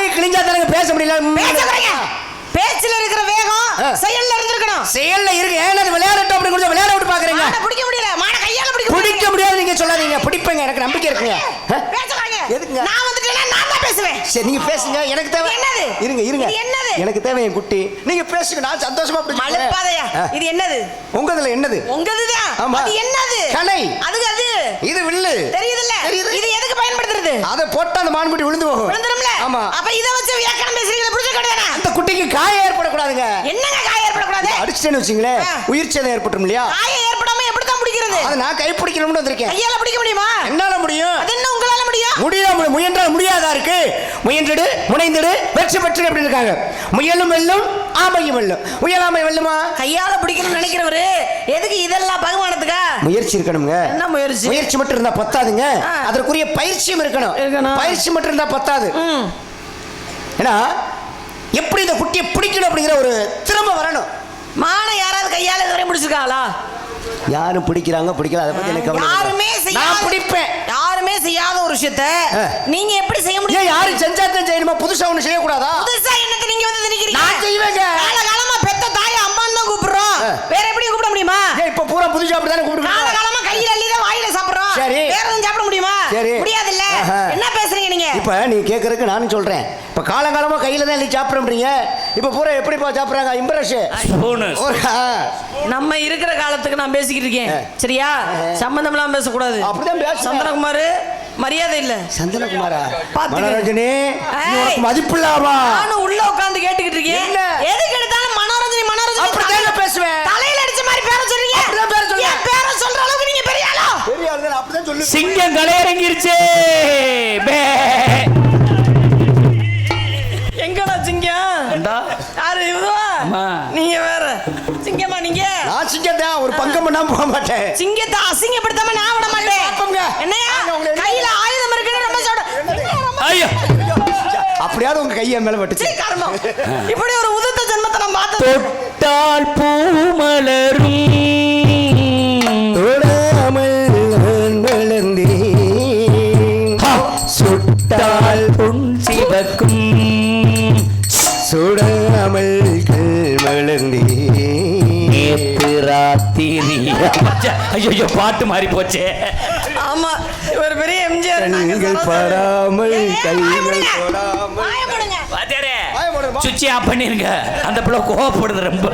வாய் கிழிஞ்சா தானங்க பேச முடியல? பேசுறீங்க பேச்சுல இருக்கிற வேகம். செயல்ல இருந்திருக்கணும். செயல்ல இருக்கு. ஏன் அது விளையாடட்டும் அப்படின்னு கொஞ்சம் விளையாட விட்டு பாக்குறீங்க? பிடிக்க முடியல. மான கையால பிடிக்க பிடிக்க முடியாது நீங்க சொல்லாதீங்க. பிடிப்பேங்க. எனக்கு நம்பிக்கை இருக்குங்க. எதுக்குங்க? நான் பேசுவேன் சரி நீங்க பேசுங்க. எனக்கு தேவை என்னது? இருங்க இருங்க. இது என்னது? எனக்கு தேவை என் குட்டி. நீங்க பேசுங்க நான் சந்தோஷமா போறேன். இது என்னது. உங்கதுல என்னது? உங்கதுதான். ஆமா. அது என்னது? கணை. அது அது? இது வில்லு. தெரியுதுல்ல? தெரியுது. இது எதுக்கு பயன்படுத்துறது? அதை போட்டா அந்த மான்குட்டி விழுந்து போகும். விழுந்துரும்ல? ஆமா. அப்ப இத வச்சு வியாக்கணம் பேசுறீங்களா புடிச்சு கிடையாதா அந்த குட்டிக்கு காயம் ஏற்படக்கூடாதுங்க. என்னங்க காயம் ஏற்படக்கூடாது? அடிச்சிட்டேன்னு வச்சுங்களேன். ஆ. உயிர் சேதம் ஏற்பட்டுரும் இல்லையா? காயம் ஏற்படாம அதை நான் கை பிடிக்கணும்னு வந்திருக்கேன். கையால பிடிக்க முடியுமா? என்னால முடியும்? அது என்ன உங்களால முடியும்? முடியாம முயன்றால் முடியாதா இருக்கு? முயன்றிடு முனைந்திடு வெற்றி பெற்று அப்படி இருக்காங்க. முயலும் வெல்லும் ஆமையும் வெல்லும். முயலாமை வெல்லுமா? கையால பிடிக்கணும்னு நினைக்கிறவரு எதுக்கு இதெல்லாம் பகுமானத்துக்கா? முயற்சி இருக்கணுங்க என்ன முயற்சி? முயற்சி மட்டும் இருந்தா பத்தாதுங்க. அதற்குரிய பயிற்சியும் இருக்கணும். பயிற்சி மட்டும் இருந்தா பத்தாது. ஏன்னா எப்படி இந்த குட்டியை பிடிக்கணும் அப்படிங்கிற ஒரு திறமை வரணும். மானை யாராவது கையால இதுவரை பிடிச்சிருக்காளா யாரும் பிடிக்கிறாங்க? பிடிக்கல. அதை பத்தி எனக்கு. யாருமே நான் பிடிப்பேன். யாருமே செய்யாத ஒரு விஷயத்த. நீங்க எப்படி செய்ய முடியும்? யாரும் செஞ்சா தான் செய்யணுமா? புதுசா ஒண்ணு செய்யக்கூடாதா? புதுசா என்னத்த நீங்க வந்து திணிக்கிறீங்க? நான் செய்வேங்க கால காலமா பெத்த தாய் அம்மான்னு தான் கூப்பிடுறோம் ஆ. வேற எப்படி கூப்பிட முடியுமா ஏன் இப்ப பூரா புதுசா அப்படிதானே கால கூப்பிட்டு காலமா கையில அள்ளி தான் வாயில சாப்பிடுறோம் சரி. வேற எதுவும் சாப்பிட முடியுமா சரி. முடியாது இல்ல ஆஹா. என்ன இப்ப நீ கேக்குறதுக்கு நானும் சொல்றேன். இப்ப காலங்காலமா கையில தான் எழுதி சாப்பிடுறீங்க இப்ப பூரா எப்படிப்பா சாப்பிடுறாங்க? இம்ப்ரஷ் நம்ம இருக்கிற காலத்துக்கு நான் பேசிக்கிட்டு இருக்கேன். சரியா? சம்பந்தம் இல்லாம பேசக்கூடாது. அப்படிதான் பேசுவேன். சந்தனகுமார் மரியாதை இல்ல. சந்தனகுமாரா. மனோரஞ்சனி உனக்கு மதிப்பு இல்லாமா. நானும் உள்ள உட்கார்ந்து கேட்டுக்கிட்டு இருக்கேன். என்ன? எதுக்கு எடுத்தாலும் மனோரஞ்சனி மனோரஞ்சனி அப்படிதான் பேசுவேன். தலையில அடிச்ச மாதிரி பேர சொல்றீங்க? அப்படிதான் பேர சொல்றேன். பேரை சொல்ற அளவுக்கு நீங்க பெரிய ஆளா? பெரிய ஆளுங்க அப்படிதான் சொல்லு சிங்கம் கலையரங்கிருச்சே. சிங்கத்தான் ஒரு பங்கம் பண்ணாம போக மாட்டேன். சிங்கத்தை அசிங்கப்படுத்தாம நான் விட மாட்டேன். பாப்போங்க. என்னையா? கையில ஆயுதம் இருக்குன்னு ரொம்ப சொல்ற என்ன ரொம்ப- ஐயோ. அப்படியாவது உங்க கையை மேல பட்டுச்சு. இப்படி ஒரு உதித்த ஜென்மத்தை நான் பார்த்தது தொட்டால் பூமலரும். தொடாமல் ஐயோ பாட்டு மாறி போச்சே. ஆமா இவர் பெரிய எம்ஜிஆர் கண்கள் படாமல் கைகள் வாத்தியாரே? சுவிட்ச் ஆஃப் பண்ணிருங்க. அந்த பிள்ளை கோவப்படுது ரொம்ப.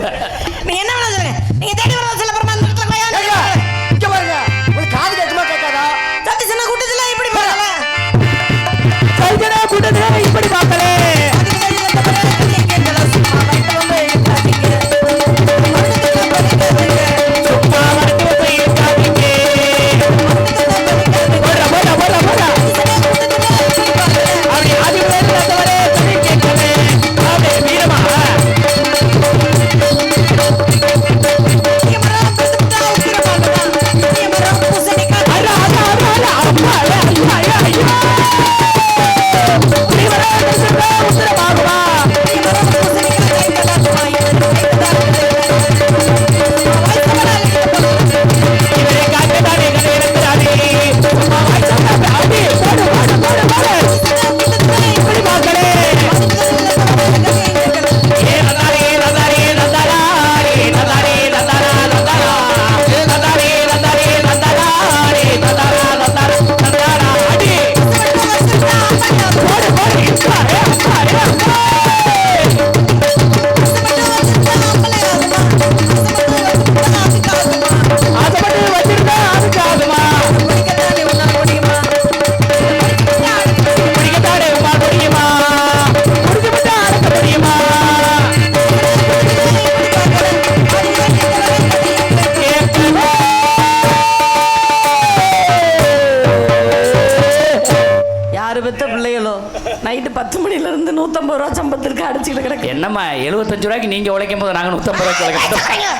என்னம்மா எழுபத்தஞ்சு ரூபாய்க்கு நீங்க உழைக்கும் போது நாங்க நூத்தம்பது ரூபாய்க்கு உழைக்கிறோம்.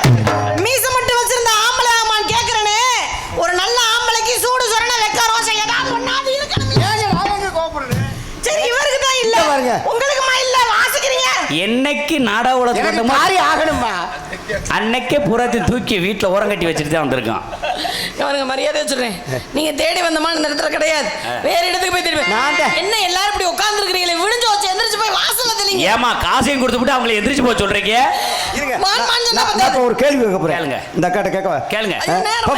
மீச மட்டும் வச்சிருந்த ஆம்பளை ஆமான்னு கேக்குறேனே. ஒரு நல்ல ஆம்பளைக்கு சூடு சொரண வெக்க ரோசம் ஏதாவது கோபப்படுறேன் சரி இவருக்கு தான் இல்ல. பாருங்க. உங்களுக்குமா இல்ல வாசிக்கிறீங்க. என்னைக்கு நாடா உலகத்துக்கு காரி ஆகணுமா அன்னைக்கே புறத்தை தூக்கி வீட்டுல உரம் கட்டி வச்சுட்டு தான் வந்திருக்கான். அவனுங்க மரியாதை சொல்றேன் நீங்க தேடி வந்தமான இந்த இடத்துல கிடையாது. வேற இடத்துக்கு போய் தேடி. என்ன எல்லாரும் இப்படி உட்கார்ந்து இருக்கிறீங்களே விடிஞ்சு வச்சு எந்திரிச்சு போய் வாசல்ல தெளிங்க. ஏமா காசையும் கொடுத்துட்டு அவங்களை எந்திரிச்சு போக சொல்றீங்க? ஒரு கேள்வி கேட்க போறேன். கேளுங்க. இந்த அக்காட்ட கேட்கவா? கேளுங்க.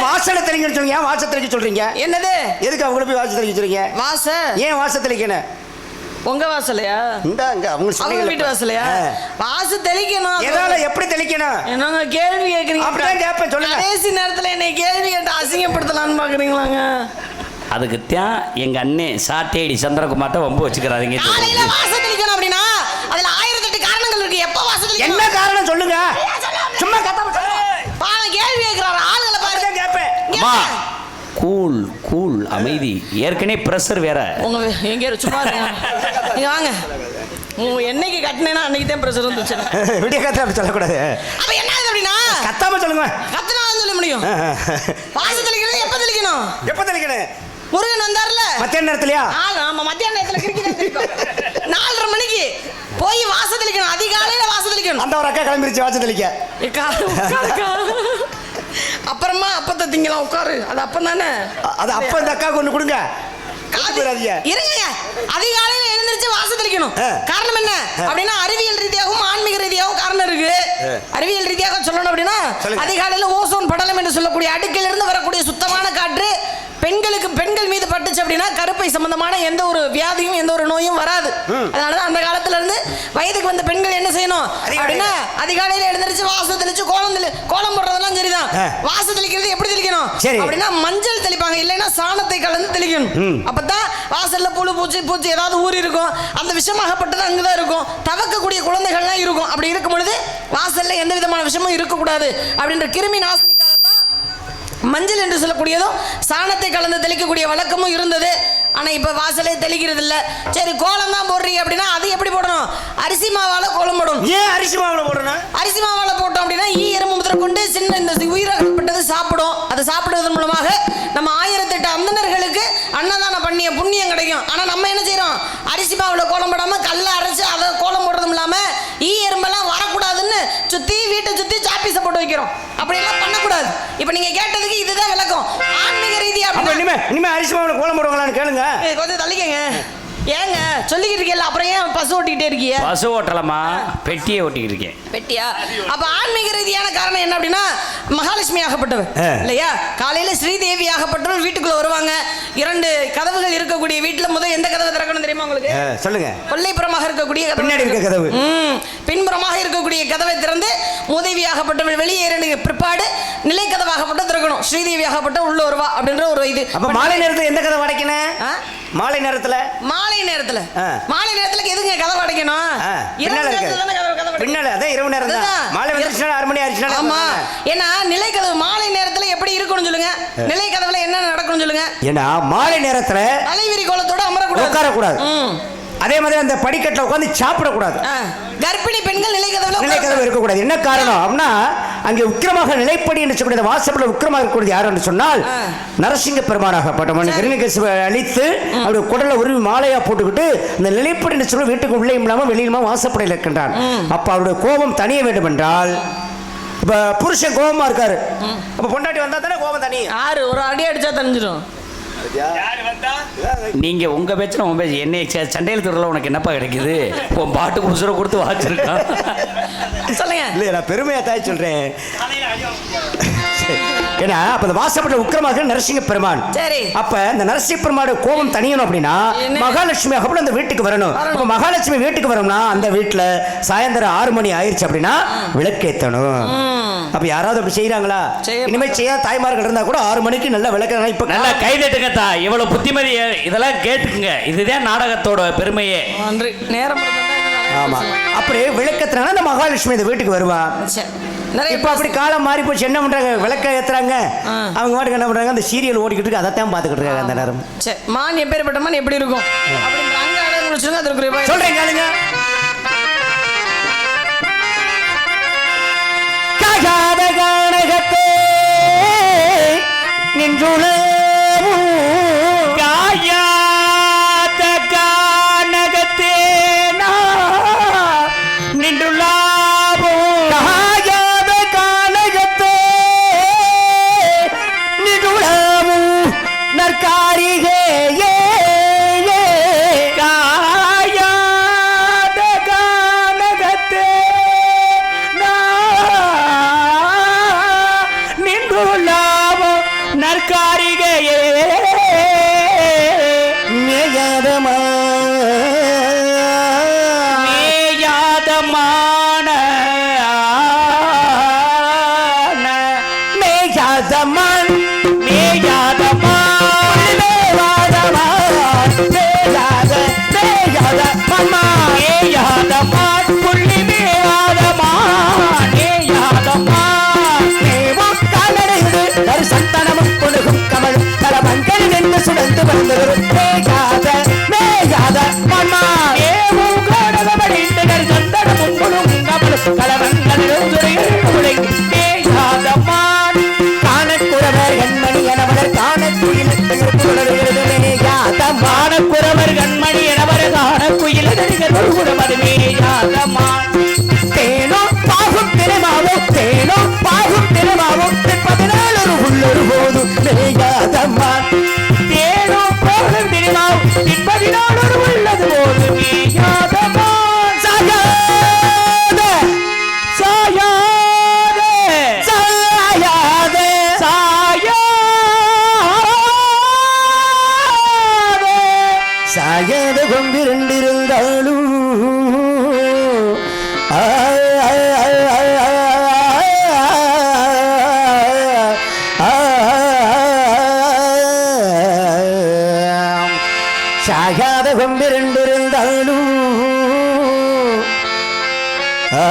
வாசல தெளிங்கன்னு சொல்லுங்க ஏன் வாச தெளிக்க சொல்றீங்க? என்னது? எதுக்கு அவங்கள போய் வாச தெளிக்க சொல்றீங்க? வாச ஏன் வாச தெளிக்கணும்? உங்க வாசலையா? இந்த அங்க அவங்க அவங்க. வீட்டு வாசலையா. வாசு தெளிக்கணும். எதால எப்படி தெளிக்கணும்? என்னங்க கேள்வி கேக்குறீங்க? அப்படிதான் கேட்பேன், சொல்லுங்க. கடைசி நேரத்துல என்னை கேள்வி கேட்டு அசிங்கப்படுத்தலாம்னு பாக்குறீங்களாங்க? அதுக்கு தான் எங்க அண்ணே சாட்டேடி சந்திரகுமார்ட்ட வம்பு வச்சுக்கிறாதீங்க காலையில வாச தெளிக்கணும் அப்படின்னா அதுல ஆயிரத்தெட்டு காரணங்கள் இருக்கு. எப்ப வாச என்ன காரணம் சொல்லுங்க? சும்மா கத்தாம சொல்லுங்க. பாவம் கேள்வி கேட்கிறாரு ஆளுகளை பாருங்க அம்மா கூல் கூல் அமைதி. ஏற்கனவே ப்ரெஷர் வேற. உங்க எங்க சும்மா இருங்க. வாங்க. என்னைக்கு கட்டினேன்னா அன்னைக்கு தான் பிரஷர் வந்துச்சு. விடிய கத்த அப்படி சொல்லக்கூடாது. அப்ப என்ன ஆகுது அப்படின்னா? கத்தாம சொல்லுங்க. கத்தினாலும் சொல்ல முடியும். வாச தெளிக்கிறது எப்ப தெளிக்கணும்? எப்ப தெளிக்கணும்? முருகன் வந்தார்ல. மத்தியான நேரத்துலயா? ஆ, ஆமா மத்தியான நேரத்துல கிரிக்கெட் நாலரை மணிக்கு போய் வாச தெளிக்கணும். அதிகாலையில வாச தெளிக்கணும். அந்த ஒரு அக்கா கிளம்பிருச்சு வாச தெளிக்க. திங்கலாம் உட்காரு. அது அப்பம் தானே அது அப்ப இந்த அக்காவுக்கு ஒண்ணு கொடுங்க. இருங்க. அதிகாலையில எழுந்திருச்சு வாச தெளிக்கணும். காரணம் என்ன? அப்படின்னா அறிவியல் ரீதியாகவும் ஆன்மீக ரீதியாகவும் காரணம் இருக்கு. அறிவியல் ரீதியாக சொல்லணும் அப்படின்னா. அதிகாலையில ஓசோன் படலம் என்று சொல்லக்கூடிய அடுக்கில் இருந்து வரக்கூடிய சுத்தமான காற்று பெண்களுக்கு பெண்கள் மீது பட்டுச்சு அப்படின்னா கருப்பை சம்பந்தமான எந்த ஒரு வியாதியும் எந்த ஒரு நோயும் வராது. அதனாலதான் அந்த காலத்துல இருந்து வயதுக்கு வந்த பெண்கள் என்ன செய்யணும். அப்படின்னா அதிகாலையில எழுந்திருச்சு வாசல் தெளிச்சு கோலம் தெளி கோலம் போடுறதெல்லாம் சரிதான். வாசல் தெளிக்கிறது எப்படி தெளிக்கணும்? சரி. அப்படின்னா மஞ்சள் தெளிப்பாங்க. இல்லைன்னா சாணத்தை கலந்து தெளிக்கணும். அப்பதான் வாசல்ல புழு பூச்சி பூச்சி ஏதாவது ஊறி இருக்கும். அந்த விஷமாகப்பட்டது அங்கதான் இருக்கும். தவக்கக்கூடிய குழந்தைகள்லாம் இருக்கும். அப்படி இருக்கும் பொழுது வாசல்ல எந்த விதமான விஷமும் இருக்கக்கூடாது அப்படின்ற கிருமி நாசினிக்காகத்தான் மஞ்சள் என்று சொல்லக்கூடியதும் சாணத்தை கலந்து தெளிக்கக்கூடிய வழக்கமும் இருந்தது. ஆனா இப்ப வாசலே தெளிக்கிறது இல்ல சரி கோலம் தான் போடுறீங்க அப்படின்னா அது எப்படி போடணும்? அரிசி மாவால கோலம் போடணும். ஏன் அரிசி மாவுல போடணும்? அரிசி மாவால போட்டோம் அப்படின்னா ஈ எறும்பு முதல் கொண்டு சின்ன இந்த உயிரகப்பட்டது சாப்பிடும். அதை சாப்பிடுவதன் மூலமாக நம்ம ஆயிரத்தெட்டு அந்தணர்களுக்கு அன்னதானம் பண்ணிய புண்ணியம் கிடைக்கும். ஆனா நம்ம என்ன செய்றோம்? அரிசி மாவுல கோலம் போடாம கல்ல அரைச்சு அதை கோலம் போடுறதும் இல்லாம ஈ எறும்பெல்லாம் வரக்கூடாதுன்னு சுத்தி வீட்டை சுத்தி சாப்பீஸை போட்டு வைக்கிறோம். அப்படி பண்ணக்கூடாது இப்போ நீங்க கேட்டதுக்கு இதுதான் விளக்கம். ஆன்மீக ரீதியா இனிமே இனிமே அரிசி மாவுல கோலம் போடுவாங்களான்னு கேளுங்க. கொஞ்சம் தள்ளிக்கங்க. ஏங்க சொல்லிக்கிட்டு இருக்கீல்ல அப்புறம் ஏன் பசு ஓட்டிக்கிட்டே இருக்கீங்க? பசு ஓட்டலமா பெட்டியை ஓட்டிக்கிட்டு இருக்கேன். பெட்டியா? அப்ப ஆன்மீக ரீதியான காரணம் என்ன அப்படின்னா மகாலட்சுமி ஆகப்பட்டவர். இல்லையா? காலையில ஸ்ரீதேவி ஆகப்பட்டவர் வீட்டுக்குள்ள வருவாங்க. இரண்டு கதவுகள் இருக்கக்கூடிய வீட்டுல முதல் எந்த கதவை திறக்கணும் தெரியுமா உங்களுக்கு? சொல்லுங்க. கொல்லைப்புறமாக இருக்கக்கூடிய கதவு. பின்னாடி இருக்க கதவு. பின்புறமாக இருக்கக்கூடிய கதவை திறந்து மூதேவி ஆகப்பட்டவள் வெளியேறின பிற்பாடு நிலை கதவாகப்பட்ட திறக்கணும். ஸ்ரீதேவி ஆகப்பட்ட உள்ள வருவா அப்படின்ற ஒரு இது. அப்ப மாலை நேரத்துல எந்த கதவை அடைக்கணும்? ஆ? மாலை நேரத்துல? மாலை நேரத்துல. மாலை நேரத்துல எதுங்க கதவு அடைக்கணும்? பின்னால இருக்கு. பின்னால அதான் இரவு நேரம் தான். மாலை வந்துருச்சுன்னா ஆறு மணி ஆயிடுச்சுன்னா ஆமா. ஏன்னா நிலை கதவு மாலை நேரத்துல எப்படி இருக்கணும் சொல்லுங்க. நிலை கதவுல என்ன நடக்கணும் சொல்லுங்க. ஏன்னா மாலை நேரத்துல தலைவிரி கோலத்தோட அமரக்கூடாது. உட்காரக்கூடாது. அதே மாதிரி அந்த படிக்கட்டுல உட்காந்து சாப்பிடக்கூடாது. கர்ப்பிணி பெண்கள் நிலை கதவுல நிலை கதவு இருக்கக்கூடாது. என்ன காரணம் அப்படின்னா அங்கே உக்கிரமாக நிலைப்படி என்று சொல்லக்கூடிய வாசப்பட உக்கிரமாக இருக்கக்கூடியது யார் என்று சொன்னால். நரசிங்க பெருமானாகப்பட்டவன் கிருணிகேசுவை அழித்து அவருடைய குடலை உருவி மாலையா போட்டுக்கிட்டு இந்த நிலைப்படி என்று சொல்ல வீட்டுக்கு உள்ளே இல்லாம வெளியிலுமா வாசப்படையில் இருக்கின்றான். அப்ப அவருடைய கோபம் தனிய வேண்டும் என்றால் இப்ப புருஷன் கோபமா இருக்காரு. அப்ப பொண்டாட்டி வந்தா தானே கோபம் தனியும் ஆறு ஒரு அடி அடிச்சா தெரிஞ்சிடும் நீங்க உங்க பேச்சு உன் பேச்சு. என்னை ச- சண்டையில் துறல உனக்கு என்னப்பா கிடைக்குது? உன் பாட்டுக்கு உசுர கொடுத்து வாச்சிருக்கான் சொல்லுங்க. இல்லையா நான் பெருமையா தாய் சொல்றேன். ஏன்னா அப்ப இந்த வாசப்பட்ட உக்கிரமாக நரசிங்க பெருமான். சரி. அப்ப இந்த நரசிங்க பெருமானோட கோபம் தனியணும் அப்படின்னா? மகாலட்சுமி அந்த வீட்டுக்கு வரணும். அப்ப மகாலட்சுமி வீட்டுக்கு வரணும்னா அந்த வீட்டுல சாயந்தரம் ஆறு மணி ஆயிருச்சு அப்படின்னா விளக்கேத்தணும். அப்ப யாராவது அப்படி செய்யறாங்களா செய்ய இனிமே செய்யாத தாய்மார்கள் இருந்தா கூட ஆறு மணிக்கு நல்ல விளக்க இப்ப நல்லா கை தட்டுங்கத்தா இவ்வளவு புத்திமதி இதெல்லாம் கேட்டுக்குங்க. இதுதான் நாடகத்தோட பெருமையே. நன்றி. நேரம் ஆமா. அப்படி விளக்கத்துனால அந்த மகாலட்சுமி இந்த வீட்டுக்கு வருவா. இப்ப அப்படி காலம் மாறி போச்சு. என்ன பண்றாங்க? விளக்க ஏத்துறாங்க. அவங்க வாட்டுக்கு என்ன பண்றாங்க? அந்த சீரியல் ஓடிக்கிட்டு இருக்கு. அதைத்தான் பாத்துக்கிட்டு இருக்காங்க அந்த நேரம். சரி மான் எப்பேற்பட்ட மான் எப்படி இருக்கும்? சொல்றேன் கேளுங்க. கானகத்தே நின்றுளவும் காயாத சாகாத கொம்பிரண்டிருந்தாலும் ஆ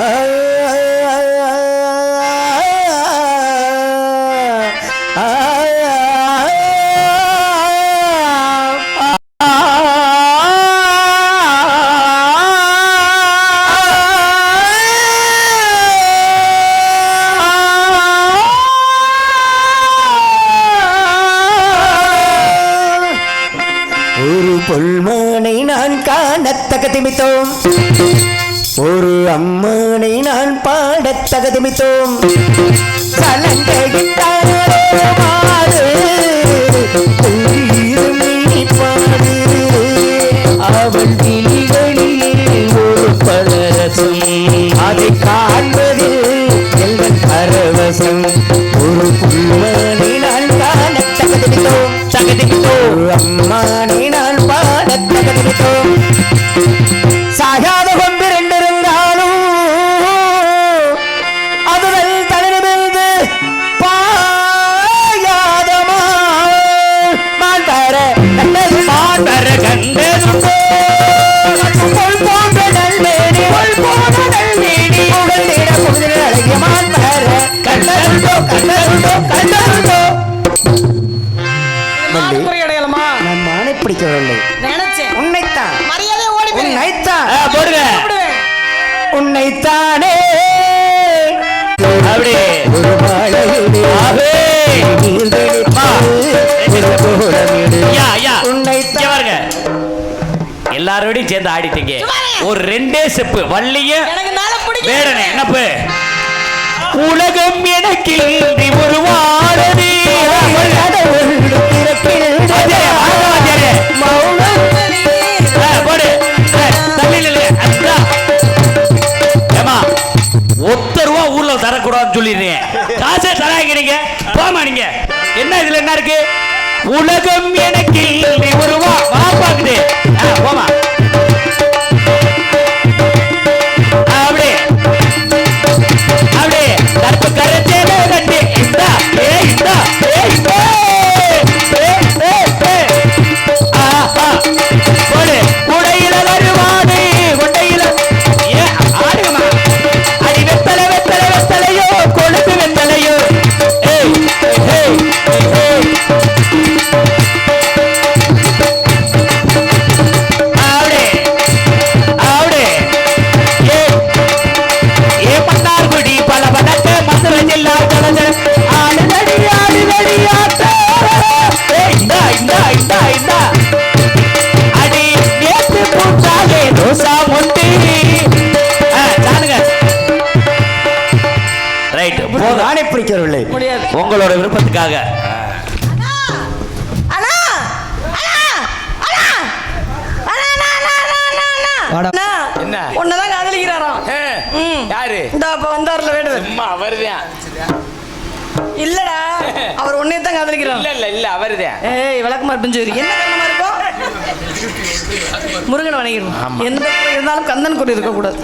அம்மனை நான் காணத்தகதிமித்தோம் ஒரு அம்மனை நான் பாடத்தகதிமித்தோம் கலங்கடித்தாரே மாறு. நான் மானை எல்லாரோடையும் சேர்ந்து ஆடிட்டீங்க. ஒரு ரெண்டே செப்பு வள்ளிய என்னப்பு? உலகம் எனக்கின்றி உருவானது ஒத்த ரூபா ஊர்ல தரக்கூடாதுன்னு சொல்லிடுறீங்க. காசே தராங்கிறீங்க போமா நீங்க. என்ன இதுல என்ன இருக்கு? உலகம் எனக்கு உருவா பாப்பாக்குது போமா உங்களோட விருப்பத்துக்காக. என்ன? உன்னதான் காதலிக்கிறாராம். யாரு? இந்த அப்ப வந்தார்ல வேண்டது அம்மா அவர் உன்னைய தான் காதலிக்கிறார் இல்ல இல்ல இல்ல அவர்தான் ஏய் விளக்குமார் என்ன கண்ணமா இருக்கும் முருகன் வணங்கிடும் எந்த இருந்தாலும் கந்தன் கூட இருக்கக்கூடாது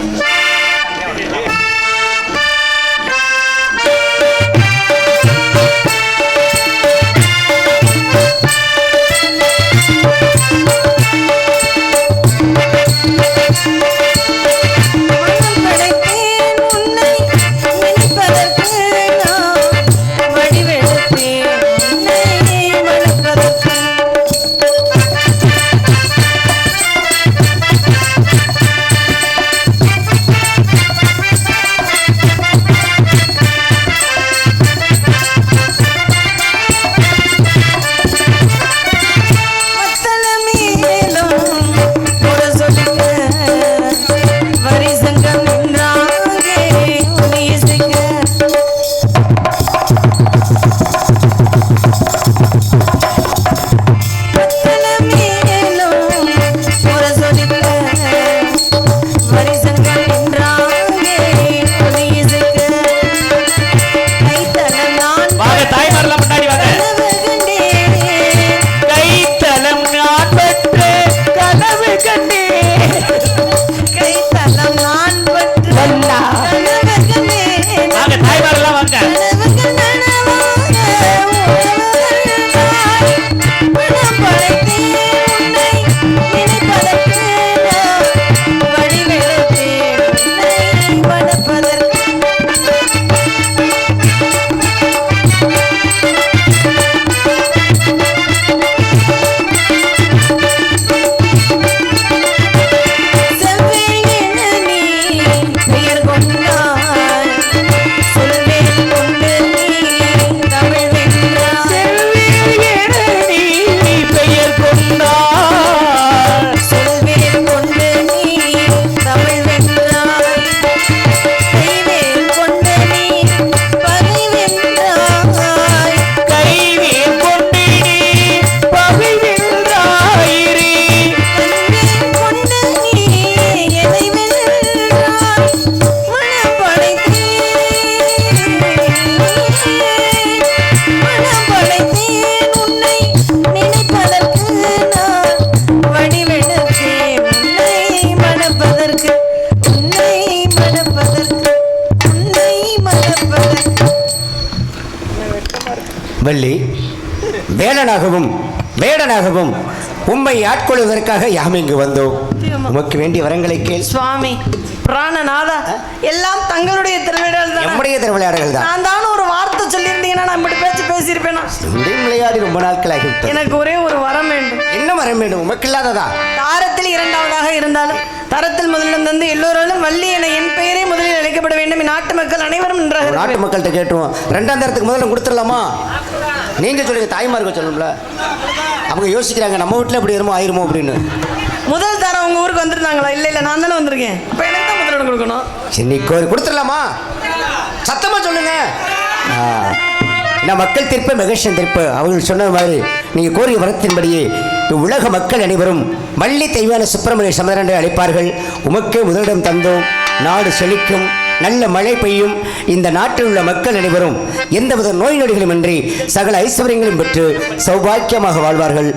வள்ளி வேலனாகவும் வேடனாகவும் உம்மை ஆட்கொள்வதற்காக யாம் இங்கு வந்தோம். உமக்கு வேண்டிய வரங்களை கேள். சுவாமி பிராணநாதா எல்லாம் தங்களுடைய திருவிழால் தான் நம்முடைய திருவிளையாடல்கள் தான் நான் தானே நான் இப்படி பேச்சு பேசியிருப்பேனா? விளையாடி ரொம்ப நாட்கள் ஆகிவிட்டது எனக்கு ஒரே ஒரு வரம் வேண்டும். என்ன வரம் வேண்டும்? உமக்கு இல்லாததா தாரத்தில் இரண்டாவதாக இருந்தாலும் தரத்தில் முதலிடம் தந்து எல்லோராலும் வள்ளி என என் பெயரே முதலில் அழைக்கப்பட வேண்டும் நாட்டு மக்கள் அனைவரும் நன்றாக நாட்டு மக்கள்கிட்ட கேட்டுருவோம் ரெண்டாம் தரத்துக்கு முதல்ல கொடுத்துடலாமா? நீங்க சொல்லுங்க தாய்மார்கள் சொல்லணும்ல. அவங்க யோசிக்கிறாங்க நம்ம வீட்டில் இப்படி இருமோ ஆயிருமோ அப்படின்னு. முதல் தரம் உங்க ஊருக்கு வந்திருந்தாங்களா? இல்ல இல்ல நான் தானே வந்திருக்கேன். அப்ப எனக்கு தான் முதலிடம் கொடுக்கணும். சரி கோரி கொடுத்துடலாமா? சத்தமா சொல்லுங்க. ஆ. நான் மக்கள் திருப்ப மகேஷன் திருப்ப. அவர்கள் சொன்ன மாதிரி நீங்கள் கோரிய வரத்தின்படியே உலக மக்கள் அனைவரும் வள்ளி தெய்வான சுப்பிரமணிய சமதரனை அழைப்பார்கள். உமக்கே முதலிடம் தந்தோம். நாடு செழிக்கும். நல்ல மழை பெய்யும். இந்த நாட்டில் உள்ள மக்கள் அனைவரும் எந்தவித நோய் நொடிகளுமின்றி சகல ஐஸ்வர்யங்களும் பெற்று சௌபாக்கியமாக வாழ்வார்கள்.